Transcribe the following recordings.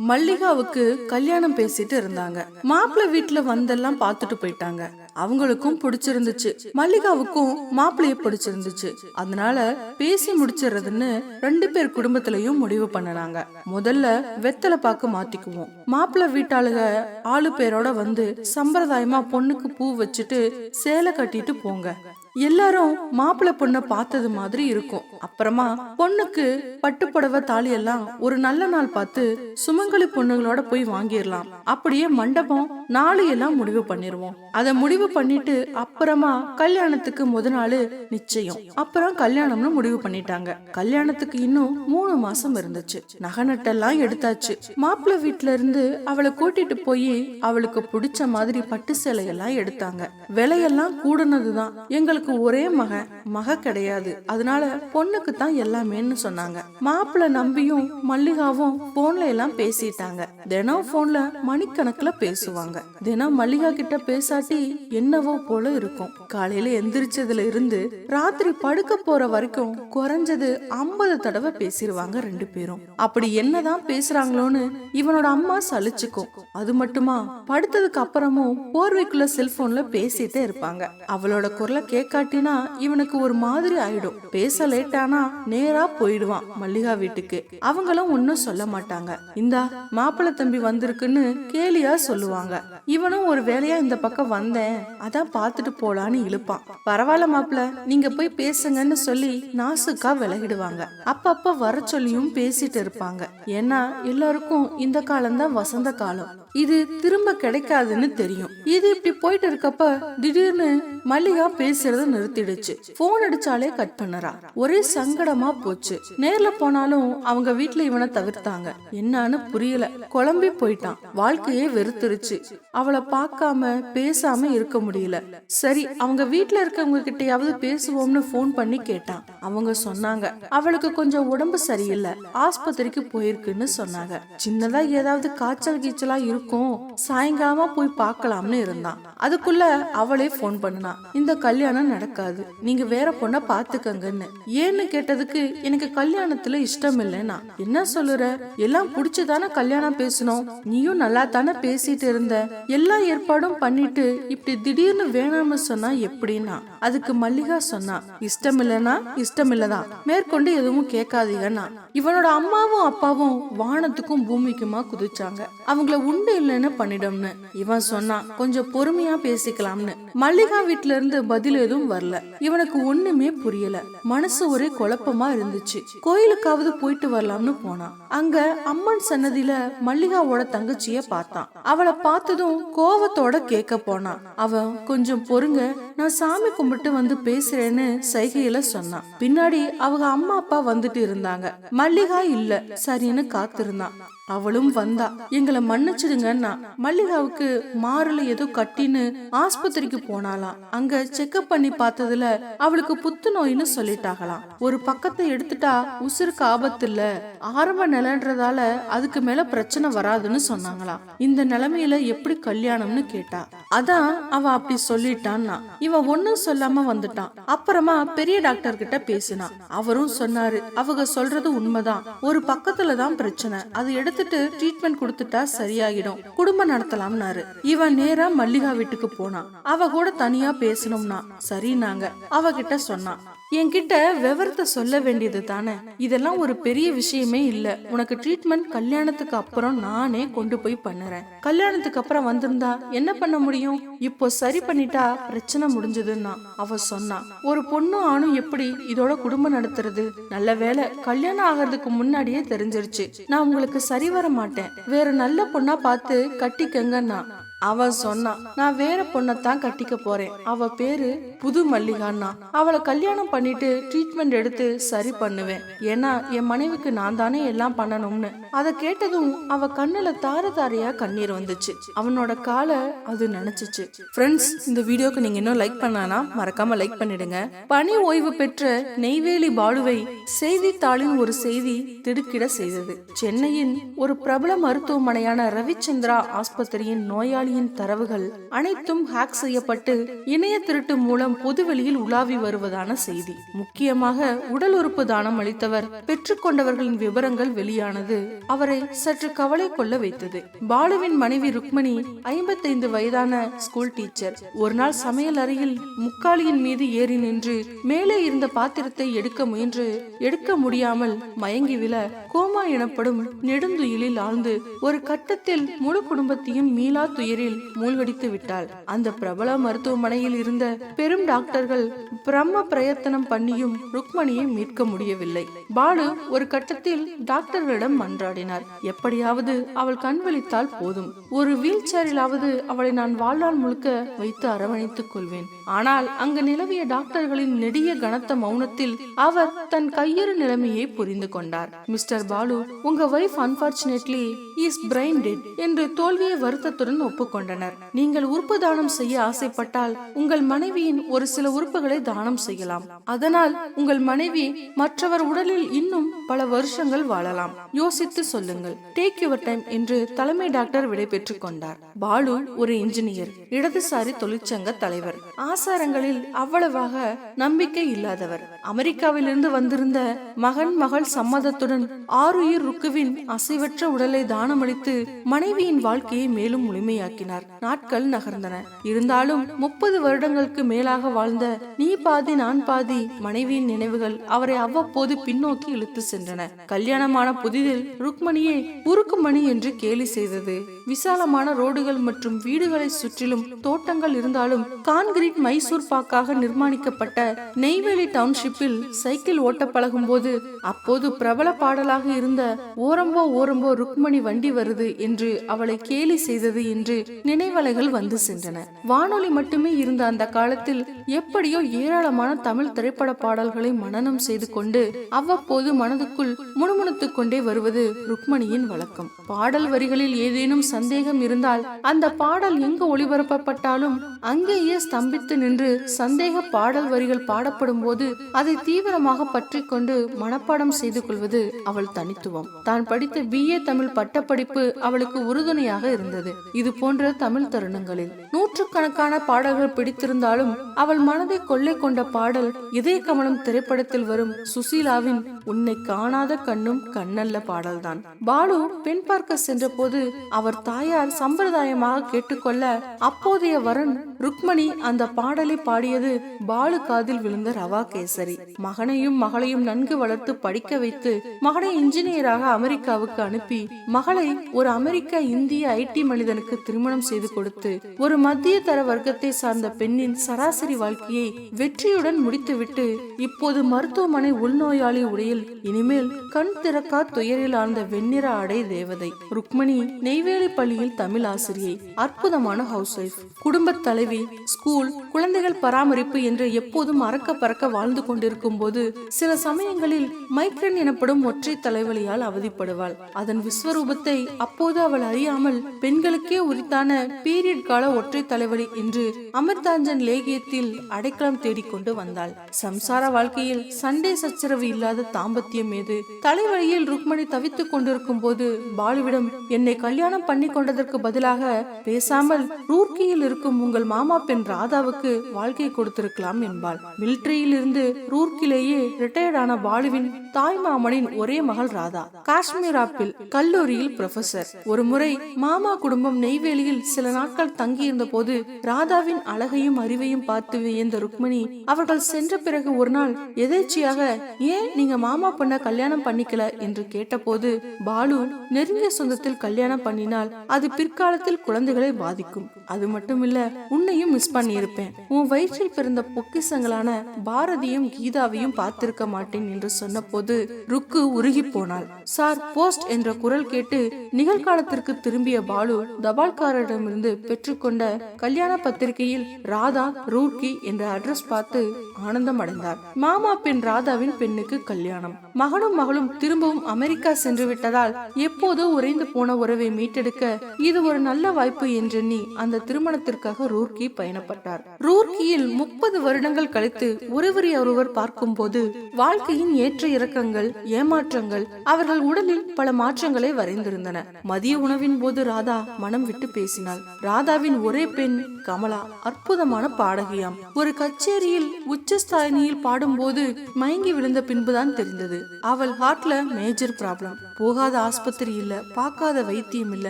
மல்லிகாவுக்கு கல்யாணம் பேசிட்டு இருந்தாங்க. மாப்பிள்ளை வீட்டுல வந்தெல்லாம் பார்த்துட்டு போயிட்டாங்க. அவங்களுக்கும் பிடிச்சிருந்துச்சு. மல்லிகாவுக்கும் மாப்பிள்ளைய பிடிச்சிருந்துச்சு. அதனால பேசி முடிச்சிடுறதுன்னு ரெண்டு பேர் குடும்பத்திலயும் முடிவு பண்ணனாங்க. முதல்ல வெத்தலை பாக்கு மாத்திக்குவோம். மாப்பிள்ளை வீட்டாளுக ஆளு பேரோட வந்து சம்பிரதாயமா பொண்ணுக்கு பூ வச்சுட்டு சேலை கட்டிட்டு போங்க. எல்லாரும் மாப்பிள்ளை பொண்ணை பார்த்தது மாதிரி இருக்கும். அப்புறமா பொண்ணுக்கு பட்டுப்புடவை தாலி எல்லாம் ஒரு நல்ல நாள் பார்த்து சுமங்கலி பொண்ணுங்களோட போய் வாங்கிடலாம். அப்படியே மண்டபம் நாளையெல்லாம் முடிவு பண்ணிருவோம் அத முடிவு பண்ணிட்டு அப்புறமா கல்யாணத்துக்கு முத நாள் நிச்சயம். அப்புறம் கல்யாணம்னு முடிவு பண்ணிட்டாங்க. கல்யாணத்துக்கு இன்னும் மூணு மாசம் இருந்துச்சு. நகை நட்டெல்லாம் எடுத்தாச்சு. மாப்பிள்ளை வீட்ல இருந்து அவளை கூட்டிட்டு போய் அவளுக்கு பிடிச்ச மாதிரி பட்டு சேலையெல்லாம் எடுத்தாங்க. விலையெல்லாம் கூடுனதுதான். எங்களுக்கு ஒரே மகன் மக கிடையாது. அதனால பொண்ணுக்கு தான் எல்லாமேன்னு சொன்னாங்க. மாப்பிள்ள நம்பியும் மல்லிகாவும் போன்ல எல்லாம் பேசிட்டாங்க. தினம் போன்ல மணிக்கணக்குல பேசுவாங்க. தினம் மல்லிகா கிட்ட பேசாட்டி என்னவோ போல இருக்கும். காலையில எந்திரிச்சதுல இருந்து ராத்திரி படுக்க போற வரைக்கும் குறைஞ்சது ஐம்பது தடவை பேசிடுவாங்க ரெண்டு பேரும். அப்படி என்னதான் பேசுறாங்களோன்னு இவனோட அம்மா சலிச்சுக்கும். அது மட்டுமா படுத்ததுக்கு அப்புறமும் போர்வைக்குள்ள செல்போன்ல பேசிட்டே இருப்பாங்க. அவளோட குரலை கேட்காட்டினா இவனுக்கு ஒரு மாதிரி ஆயிடும். பேச லேட்டானா நேரா போயிடுவான் மல்லிகா வீட்டுக்கு. அவங்களும் ஒன்னும் சொல்ல மாட்டாங்க. இந்தா மாப்பிள்ள தம்பி வந்திருக்குன்னு கேலியா சொல்லுவாங்க. இவனும் ஒரு வேலையா இந்த பக்கம் வந்தேன். அதான் பார்த்துட்டு போலான்னு இழுப்பான். பரவாயில்ல மாப்பிள்ள நீங்க போய் பேசுங்கன்னு சொல்லி நாசுக்கா விலகிடுவாங்க. அப்பப்ப வர சொல்லியும் பேசிட்டு இருப்பாங்க. ஏன்னா எல்லாருக்கும் இந்த காலம்தான் வசந்த காலம். இது திரும்ப கிடைக்காதுன்னு தெரியும். இது இப்படி போயிட்டு இருக்கப்ப திடீர்னு மல்லிகா பேசுறத நிறுத்திடுச்சு. Phone அடிச்சாலே cut பண்ணறா. ஒரே சங்கடமா போச்சு. நேர்ல போனாலும் அவங்க வீட்டுல இவனை தவிர்த்தாங்க. என்னன்னு புரியல. குழம்பி போயிட்டான். வாழ்க்கையே வெறுத்துருச்சு. அவளை பார்க்காம பேசாம இருக்க முடியல. சரி அவங்க வீட்ல இருக்கவங்க கிட்டயாவது பேசுவோம்னு போன் பண்ணி கேட்டான். அவங்க சொன்னாங்க அவளுக்கு கொஞ்சம் உடம்பு சரியில்லை. ஆஸ்பத்திரிக்கு போயிருக்குன்னு சொன்னாங்க. சின்னதா ஏதாவது காய்ச்சல் கீச்சலா இருக்கும். சாயங்காலமா போய் பார்க்கலாம்னு இருந்தான். அதுக்குள்ள அவளே ஃபோன் பண்ணுனா இந்த கல்யாணம் நடக்காது. நீங்க வேற பொண்ண பாத்துக்கங்கன்னு ஏன்னு கேட்டதுக்கு எனக்கு கல்யாணத்துல இஷ்டம் இல்லைன்னா. என்ன சொல்லுற? எல்லாம் புடிச்சுதானே கல்யாணம் பேசணும் நீயும் நல்லா தானே பேசிட்டு இருந்த. எல்லா ஏற்பாடும் பண்ணிட்டு இப்படி திடீர்னு வேணாம்னு சொன்னா எப்படின்னா? அதுக்கு மல்லிகா சொன்னா இஷ்டம் இல்லனா இஷ்டம் இல்லதான் மேற்கொண்டு எதுவும் கேட்காதீங்கன்னா? இவனோட அம்மாவும் அப்பாவும் வானத்துக்கும் பூமிக்குமா குதிச்சாங்க. அவங்கள உண்டு இல்லைன்னு பண்ணிடும்னு. இவன் சொன்னான் கொஞ்சம் பொறுமையா பேசிக்கலாம்னு. மல்லிகா வீட்டுல இருந்து பதில் எதுவும் வரல. இவனுக்கு ஒண்ணுமே புரியல. மனசு ஒரே குழப்பமா இருந்துச்சு. கோயிலுக்காவது போயிட்டு வரலாம்னு போனான் அங்க அம்மன் சன்னதியில மல்லிகாவோட தங்கச்சிய பார்த்தான். அவளை பார்த்ததும் கோவத்தோட கேட்க போனான். அவன் கொஞ்சம் பொறுங்க நான் சாமி கும்பிட்டு வந்து பேசுறேன்னு சைகையில சொன்னான். பின்னாடி அவங்க அம்மா அப்பா வந்துட்டு இருந்தாங்க. மல்லிகா இல்ல சரின்னு காத்திருந்தான். அவளும் வந்தா. எங்களை மன்னிச்சிடுங்கன்னா மல்லிகாவுக்கு மாறுல ஏதோ கட்டின்னு ஆஸ்பத்திரிக்கு போனாலாம் அங்க செக்அப் பண்ணி பார்த்ததுல அவளுக்கு புத்துநோயின்னு சொல்லிட்டாங்களாம். ஒரு பக்கத்தை எடுத்துட்டா உசுருக்கு ஆபத்து இல்ல. ஆரம்ப நிலன்றதால அதுக்கு மேல பிரச்சனை வராதுன்னு சொன்னாங்களாம். இந்த நிலைமையில எப்படி கல்யாணம்னு கேட்டா. அதான் அவ அப்படி சொல்லிட்டான்னா. இவன் ஒன்னும் சொல்லாம வந்துட்டான். அப்புறமா பெரிய டாக்டர் கிட்ட பேசினான். அவரும் சொன்னாரு. அவங்க சொல்றது உண்மைதான். ஒரு பக்கத்துல தான் பிரச்சனை. அதை எடுத்துட்டு ட்ரீட்மெண்ட் கொடுத்துட்டா சரியாகிடும் குடும்பம் நடத்தலாம்னாரு. இவன் நேரா மல்லிகா வீட்டுக்கு போனான். அவ கூட தனியா பேசணும்னா சரினாங்க அவகிட்ட சொன்னான். என்கிட்ட விவரத்தை சொல்ல வேண்டியது தானே? இதெல்லாம் ஒரு பெரிய விஷயமே இல்ல. உனக்கு ட்ரீட்மெண்ட் கல்யாணத்துக்கு அப்புறம் நானே கொண்டு போய் பண்ணுறேன். கல்யாணத்துக்கு அப்புறம் வந்திருந்தா என்ன பண்ண முடியும்? இப்போ சரி பண்ணிட்டா பிரச்சனை முடிஞ்சதுன்னா அவ சொன்னா. ஒரு பொண்ணும் ஆணும் எப்படி இதோட குடும்பம் நடத்துறது? நல்ல வேலை கல்யாணம் ஆகிறதுக்கு முன்னாடியே தெரிஞ்சிருச்சு. நான் உங்களுக்கு சரி வர மாட்டேன். வேற நல்ல பொண்ணா பார்த்து கட்டிக்கங்கன்னா அவ சொன்னா நான் வேற பொண்ணத்தான் கட்டிக்க போறேன். அவ பேரு புது மல்லிகான்னா அவளை கல்யாணம் பண்ணிட்டு ட்ரீட்மெண்ட் எடுத்து சரி பண்ணுவேன். ஏன்னா என் மனைவிக்கு நான் தானே எல்லாம் பண்ணணும்னு. அதை கேட்டதும் அவ கண்ணுல தார தாரையா கண்ணீர் வந்துச்சு. அவனோட காலை அது நினைச்சிச்சு. ஃப்ரெண்ட்ஸ் இந்த வீடியோக்கு நீங்க இன்னும் லைக் பண்ணானா மறக்காம லைக் பண்ணிடுங்க. பணி ஓய்வு பெற்ற நெய்வேலி பாலுவை செய்தித்தாளின் ஒரு செய்தி திடுக்கிட செய்தது. சென்னையின் ஒரு பிரபல மருத்துவமனையான ரவிச்சந்திரா ஆஸ்பத்திரியின் நோயாளி நோயாளியின் தரவுகள் அனைத்தும் ஹேக் செய்யப்பட்டு இணைய திருட்டு மூலம் பொதுவெளியில் உலாவி வருவதான செய்தி. முக்கியமாக உடல் உறுப்பு தானம் அளித்தவர் பெற்றுக்கொண்டவர்களின் விவரங்கள் வெளியானது அவரை சற்று கவலை கொள்ள வைத்தது. பாலுவின் மனைவி ருக்மணி ஐம்பத்தைந்து வயதான ஸ்கூல் டீச்சர் ஒரு நாள் சமையல் அறையில் முக்காலியின் மீது ஏறி நின்று மேலே இருந்த பாத்திரத்தை எடுக்க முயன்று எடுக்க முடியாமல் மயங்கி விழ கோமா எனப்படும் நெடுந்துயிலில் ஆழ்ந்து ஒரு கட்டத்தில் முழு குடும்பத்தையும் மீளா துயரில் மூழ்கடித்து விட்டாள். அந்த பிரபல மருத்துவமனையில் இருந்த பெரும் டாக்டர்கள் பிரம்ம பிரயத்தனம் பண்ணியும் ருக்மணியை மீட்க முடியவில்லை. பாலு ஒரு கட்டத்தில் டாக்டர்களிடம் மன்றாடினார். எப்படியாவது அவள் கண் விழித்தால் போதும். ஒரு வீல் சேரிலாவது அவளை நான் வாழ்நாள் முழுக்க வைத்து அரவணைத்துக் கொள்வேன். ஆனால் அங்கு நிலவிய டாக்டர்களின் நெடிய கனத்த மௌனத்தில் அவர் தன் கையறு நிலைமையை புரிந்து கொண்டார். மிஸ்டர் பாலு உங்க wife unfortunately is brain dead என்று தோல்வியை வருத்தத்துடன் ஒப்பு ஒப்புக்கொண்டனர் நீங்கள் உறுப்பு தானம் செய்ய ஆசைப்பட்டால் உங்கள் மனைவியின் ஒரு சில உறுப்புகளை தானம் செய்யலாம். அதனால் உங்கள் மனைவி மற்றவர் உடலில் இன்னும் பல வருஷங்கள் வாழலாம். யோசித்து சொல்லுங்கள். டேக் யுவர் டைம் என்று தலைமை டாக்டர் விடைபெற்றுக் கொண்டார். பாலு ஒரு இன்ஜினியர் இடதுசாரி தொழிற்சங்க தலைவர். ஆசாரங்களில் அவ்வளவாக நம்பிக்கை இல்லாதவர். அமெரிக்காவிலிருந்து வந்திருந்த மகன் மகள் சம்மதத்துடன் ஆருயிர் ருக்குவின் அசைவற்ற உடலை தானமளித்து மனைவியின் வாழ்க்கையை மேலும் முழுமையாக்கினார். நாட்கள் நகர்ந்தன. இருந்தாலும் முப்பது வருடங்களுக்கு மேலாக வாழ்ந்த நீ பாதி நான் பாதி மனைவியின் நினைவுகள் அவரை அவ்வப்போது பின்னோக்கி இழுத்து சென்றன. சென்றன கல்யாணமான புதிதில் ருக்மணியை உருக்குமணி என்று கேலி செய்தது. விசாலமான ரோடுகள் மற்றும் வீடுகளை சுற்றிலும் தோட்டங்கள் இருந்தாலும் கான்கிரீட் மைசூர் பாக்காக நிர்மாணிக்கப்பட்ட நெய்வேலி டவுன்ஷிப்பில் சைக்கிள் ஓட்ட பழகும் போது அப்போது பிரபல பாடலாக இருந்த ஓரம்போ ஓரம்போ ருக்மணி வண்டி வருது என்று அவளை கேலி செய்தது என்று நினைவலைகள் வந்து சென்றன. வானொலி மட்டுமே இருந்த அந்த காலத்தில் எப்படியோ ஏராளமான தமிழ் திரைப்பட பாடல்களை மனநம் செய்து கொண்டு அவ்வப்போது மனதில் மனதுக்குள் முணுமுணுத்துக் கொண்டே வருவது ருக்மணியின் வழக்கம். பாடல் வரிகளில் ஏதேனும் சந்தேகம் இருந்தால் அந்த பாடல் எங்கு ஒளிபரப்பப்பட்டாலும் அங்கேயே ஸ்தம்பித்து நின்று சந்தேக பாடல் வரிகள் பாடப்படும் போது அதை தீவிரமாக பற்றி கொண்டு மனப்பாடம் செய்து கொள்வது அவள் தனித்துவம். தான் படித்த பிஏ தமிழ் பட்டப்படிப்பு அவளுக்கு உறுதுணையாக இருந்தது. இது போன்ற தமிழ் தருணங்களில் நூற்றுக்கணக்கான பாடல்கள் பிடித்திருந்தாலும் அவள் மனதை கொள்ளை கொண்ட பாடல் இதய கமலம் திரைப்படத்தில் வரும் சுசீலாவின் உன்னை காணாத கண்ணும் கண்ணல்ல பாடல்தான். பாலு பெண் பார்க்க சென்ற போது அவர் தாயார் சம்பிரதாயமாக கேட்டுக்கொள்ள அப்போதைய வரன் ருக்மணி அந்த பாடலை பாடியது பாலு காதில் விழுந்த ரவா கேசரி. மகனையும் மகளையும் நன்கு வளர்த்து படிக்க வைத்து மகனை இன்ஜினியராக அமெரிக்காவுக்கு அனுப்பி மகளை ஒரு அமெரிக்க இந்திய ஐடி மனிதனுக்கு திருமணம் செய்து கொடுத்து ஒரு மத்திய தர வர்க்கத்தை சார்ந்த பெண்ணின் சராசரி வாழ்க்கையை வெற்றியுடன் முடித்துவிட்டு இப்போது மருத்துவமனை உள்நோயாளி உடையில் இனி இனிமேல் கண் திறக்கா துயரில் ஆழ்ந்த வெண்ணிற ஆடை தேவதை. ருக்மணி நெய்வேலி பள்ளியில் தமிழ் ஆசிரியை அற்புதமான ஹவுஸ் ஒய்ஃப் குடும்ப தலைவி ஸ்கூல் குழந்தைகள் பராமரிப்பு என்று எப்போதும் அறக்க பறக்க வாழ்ந்து கொண்டிருக்கும் போது சில சமயங்களில் மைக்ரன் எனப்படும் ஒற்றை தலைவலியால் அவதிப்படுவாள். அதன் விஸ்வரூபத்தை அப்போது அவள் அறியாமல் பெண்களுக்கே உரித்தான பீரியட் கால ஒற்றை தலைவலி என்று அமிர்தாஞ்சன் லேகியத்தில் அடைக்கலம் தேடிக்கொண்டு வந்தாள். சம்சார வாழ்க்கையில் சண்டே சச்சரவு இல்லாத தாம்பத்தியம் ஏது தலைவழியில் ருக்மணி தவித்துக் கொண்டிருக்கும் போது பாலுவிடம் என்னை கல்யாணம் பண்ணி கொண்டதற்கு பதிலாக பேசாமல் ரூர்க்கியில் இருக்கும் உங்கள் மாமா பெண் ராதாவுக்கு வாழ்க்கை கொடுத்திருக்கலாம் என்பாள். மிலிட்டரியில் இருந்து ரூர்க்கிலேயே ரிட்டையர்டான பாலுவின் தாய் மாமனின் ஒரே மகள் ராதா. காஷ்மீர் ஆப்பிள் கல்லூரியில் ப்ரொஃபசர் ஒரு முறை மாமா குடும்பம் நெய்வேலியில் சில நாட்கள் தங்கியிருந்த போது ராதாவின் அழகையும் அறிவையும் பார்த்து வியந்த ருக்மணி அவர்கள் சென்ற பிறகு ஒரு நாள் எதேச்சியாக ஏன் நீங்க மாமா பண்ண கல்யாணம் பண்ணிக்கல என்று கேட்டபோது பாலு நெருங்கிய சொந்தத்தில் கல்யாணம் பண்ணினால் அது பிற்காலத்தில் குழந்தைகளை பாதிக்கும். அது மட்டும் இல்ல உன்னையும் மிஸ் பண்ணி இருப்பேன் உன் வயிற்றில் பிறந்த பொக்கிசங்களான பாரதியும் கீதாவையும் பார்த்திருக்க மாட்டேன் என்று சொன்னபோது ருக்கு உருகி போனாள். சார் போஸ்ட் என்ற குரல் கேட்டு நிகழ்காலத்திற்கு திரும்பிய பாலு தபால்காரரிடமிருந்து பெற்றுக்கொண்ட கல்யாண பத்திரிகையில் ராதா ரூர்க்கி என்ற அட்ரஸ் பார்த்து ஆனந்தம் அடைந்தார் மாமா பெண் ராதாவின் பெண்ணுக்கு கல்யாணம். மகன் மகனும் மகளும் திரும்பவும் அமெரிக்கா சென்று விட்டதால் எப்போதோ உறைந்து போன உறவை மீட்டெடுக்க இது ஒரு நல்ல வாய்ப்பு என்றெண்ணி அந்த திருமணத்திற்காக ரூர்க்கி பயணப்பட்டார். ரூர்க்கியில் முப்பது வருடங்கள் கழித்து ஒருவரை ஒருவர் பார்க்கும்போது வாழ்க்கையின் ஏற்ற இறக்கங்கள் ஏமாற்றங்கள் அவர்கள் உடலில் பல மாற்றங்களை வரைந்திருந்தன. மதிய உணவின் போது ராதா மனம் விட்டு பேசினாள். ராதாவின் ஒரே பெண் கமலா அற்புதமான பாடகியாம். ஒரு கச்சேரியில் உச்சஸ்தானியில் பாடும்போது மயங்கி விழுந்த பின்புதான் தெரிந்தது. அவள் ஹார்ட்ல மேஜர் ப்ராப்ளம் போகாத ஆஸ்பத்திரி இல்ல பார்க்காத வைத்தியம் இல்ல.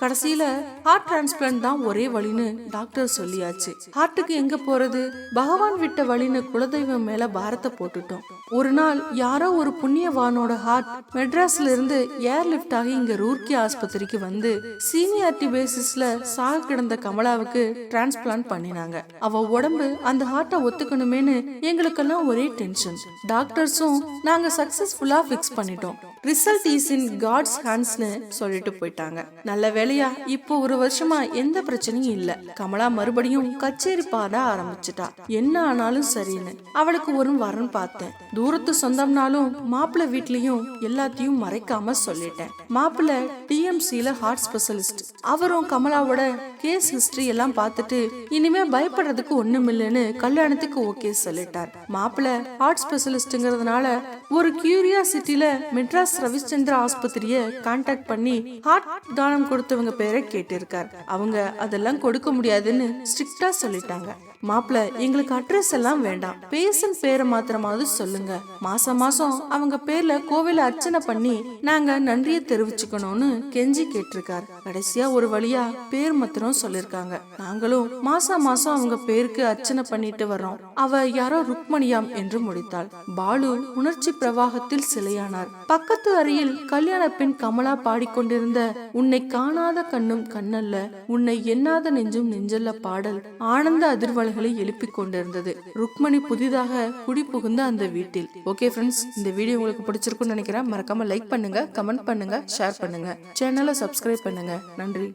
கடைசியில ஹார்ட் டிரான்ஸ்பிளான்ட் தான் ஒரே வழின்னு டாக்டர் சொல்லியாச்சு. ஹார்ட்டுக்கு எங்க போறது? பகவான் விட்ட வழின்னு குலதெய்வம் மேல பாரத்தை போட்டுட்டோம். ஒரு நாள் யாரோ ஒரு புண்ணியவானோட ஹார்ட் மெட்ராஸ்ல இருந்து ஏர் லிஃப்ட் ஆகி இங்க ரூர்க்கி ஆஸ்பத்திரிக்கு வந்து சீனியாரிட்டி பேசிஸ்ல சாக கிடந்த கமலாவுக்கு டிரான்ஸ்பிளான்ட் பண்ணினாங்க. அவ உடம்பு அந்த ஹார்ட்டை ஒத்துக்கணுமேனு எங்களுக்கெல்லாம் ஒரே டென்ஷன் டாக்டர்ஸும் நாங்க சக்சஸ்ஃபுல்லா ஃபிக்ஸ் பண்ணிட்டோம். ரிசல்ட் இஸ் இன் காட்ஸ் ஹேண்ட்ஸ்னு சொல்லிட்டு போயிட்டாங்க. நல்ல வேலையா இப்போ ஒரு வருஷமா எந்த பிரச்சனையும் இல்ல. கமலா மறுபடியும் கச்சேரி பாட ஆரம்பிச்சிட்டா. என்ன ஆனாலும் சரின்னு. அவளுக்கு ஒரு வரன் பார்த்தேன். தூரத்து சொந்தம்னாலும் மாப்பிள்ளை வீட்லயும் எல்லாத்தையும் மறைக்காம சொல்லிட்டேன். மாப்பிள்ளை டிஎம்சில ஹார்ட் ஸ்பெஷலிஸ்ட் அவரும் கமலாவோட கேஸ் ஹிஸ்டரி எல்லாம் பார்த்துட்டு இனிமே பயப்படுறதுக்கு ஒண்ணுமில்லைன்னு கல்யாணத்துக்கு ஓகே சொல்லிட்டார். மாப்பிள்ள ஹார்ட் ஸ்பெஷலிஸ்ட்ங்கிறதுனால ஒரு கியூரியாசிட்டில மெட்ராஸ் ரவிச்சந்திரா ஆஸ்பத்திரிய கான்டாக்ட் பண்ணி ஹார்ட் தானம் கொடுத்தவங்க பேரை கேட்டிருக்கார். அவங்க அதெல்லாம் கொடுக்க முடியாதுன்னு ஸ்ட்ரிக்டா சொல்லிட்டாங்க. மாப்பிள்ள எங்களுக்கு அட்ரஸ் எல்லாம் வேண்டாம். பேசன் பேரை மாத்திரமாவது சொல்லுங்க. மாசம் மாசம் அவங்க பேர்ல கோவில அர்ச்சனை பண்ணி நாங்க நன்றியை தெரிவிச்சுக்கணும்னு கெஞ்சி கேட்டிருக்காரு. கடைசியா ஒரு வழியா பேர் மாத்திரம் சொல்லிருக்காங்க. நாங்களும் மாசம் மாசம் அவங்க பேருக்கு அர்ச்சனை பண்ணிட்டு வர்றோம். அவ யாரோ ருக்மணியாம் என்று முடித்தாள். பாலு உணர்ச்சி பிரவாகத்தில் சிலையானார். பக்கத்து அறையில் கல்யாண பெண் கமலா பாடிக்கொண்டிருந்த உன்னை காணாத கண்ணும் கண்ணல்ல உன்னை எண்ணாத நெஞ்சும் நெஞ்சல்ல பாடல் ஆனந்த குரல்களை எழுப்பிக் கொண்டிருந்தது. ருக்மணி புதிதாக குடி புகுந்த அந்த வீட்டில். ஓகே ஃப்ரெண்ட்ஸ் இந்த வீடியோ உங்களுக்கு பிடிச்சிருக்கும்னு நினைக்கிறேன். மறக்காம லைக் பண்ணுங்க கமெண்ட் பண்ணுங்க ஷேர் பண்ணுங்க. சேனலை சப்ஸ்கிரைப் பண்ணுங்க. நன்றி.